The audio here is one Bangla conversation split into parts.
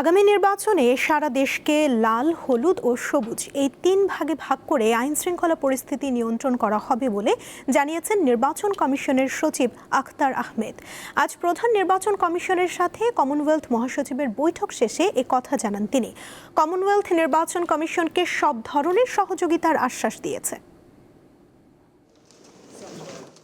আগামী নির্বাচনে সারা দেশকে লাল, হলুদ ও সবুজ এই তিন ভাগে ভাগ করে আইন শৃঙ্খলা পরিস্থিতি নিয়ন্ত্রণ করা হবে বলে জানিয়েছেন নির্বাচন কমিশনের সচিব আখতার আহমেদ। আজ প্রধান নির্বাচন কমিশনের সাথে কমনওয়েলথ মহাসচিবের বৈঠক শেষে এ কথা জানান তিনি। কমনওয়েলথ নির্বাচন কমিশনকে সব ধরনের সহযোগিতার আশ্বাস দিয়েছে।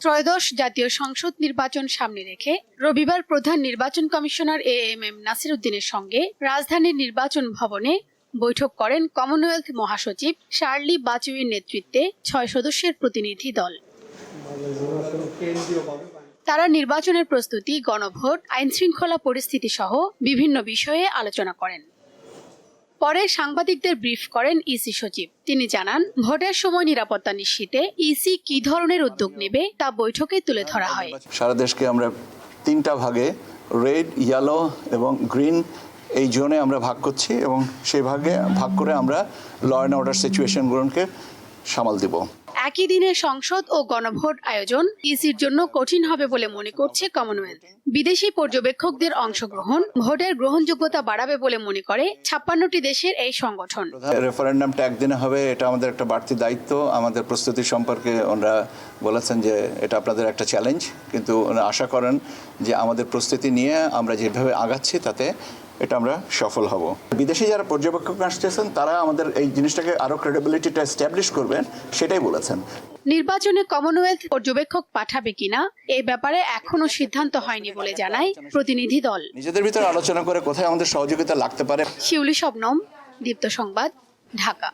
ত্রয়োদশ জাতীয় সংসদ নির্বাচন সামনে রেখে রবিবার প্রধান নির্বাচন commissioner A M M Nasir উদ্দিনের সঙ্গে রাজধানীর নির্বাচন ভবনে বৈঠক করেন কমনওয়েলথ মহাসচিব শার্লি বাচুইর নেতৃত্বে ছয় সদস্যের প্রতিনিধি দল। তারা নির্বাচনের প্রস্তুতি, গণভোট আইন শৃঙ্খলা পরিস্থিতি সহ বিভিন্ন বিষয়ে আলোচনা করেন। পরে সাংবাদিকদের ব্রিফ করেন ইসি সচিব। তিনি জানান, ভোটের সময় নিরাপত্তা নিশ্চিতে ইসি কি ধরনের উদ্যোগ নেবে তা বৈঠকে তুলে ধরা হয়। সারা দেশকে আমরা তিনটা ভাগে, রেড ইয়েলো এবং গ্রিন, এই জোনে আমরা ভাগ করছি এবং সেই ভাগে, ভাগ করে আমরা ল অ্যান্ড অর্ডার সিচুয়েশনগুলোকে সামাল দেব। একই দিনে সংসদ ও গণভোট আয়োজন ইসির জন্য কঠিন হবে বলে মনে করছে কমনওয়েলথ বিদেশি পর্যবেক্ষকদের অংশগ্রহণ, ভোটের গ্রহণযোগ্যতা বাড়াবে বলে মনে করে ছাপ্পান্নটি দেশের এই সংগঠন। রেফারেন্ডামটা একদিনে হবে, এটা আমাদের একটা বাড়তি দায়িত্ব। আমাদের প্রস্তুতি সম্পর্কে ওনারা বলেছেন যে এটা আপনাদের একটা চ্যালেঞ্জ কিন্তু আশা করেন যে আমাদের প্রস্তুতি নিয়ে আমরা যেভাবে আগাচ্ছি তাতে এটা আমরা সফল হব। বিদেশি যারা পর্যবেক্ষক আসতেছেন তারা আমাদের এই জিনিসটাকে আরও ক্রেডিবিলিটিটা এস্টাবলিশ করবেন সেটাই বলেছেন। নির্বাচনে কমনওয়েলথ পর্যবেক্ষক পাঠাবে কিনা এই ব্যাপারে এখনও সিদ্ধান্ত হয়নি বলে জানায় প্রতিনিধি দল। নিজেদের ভিতরে আলোচনা করে কোথায় আমাদের সহযোগিতা লাগতে পারে। শিউলি শবনম দীপ্ত সংবাদ ঢাকা।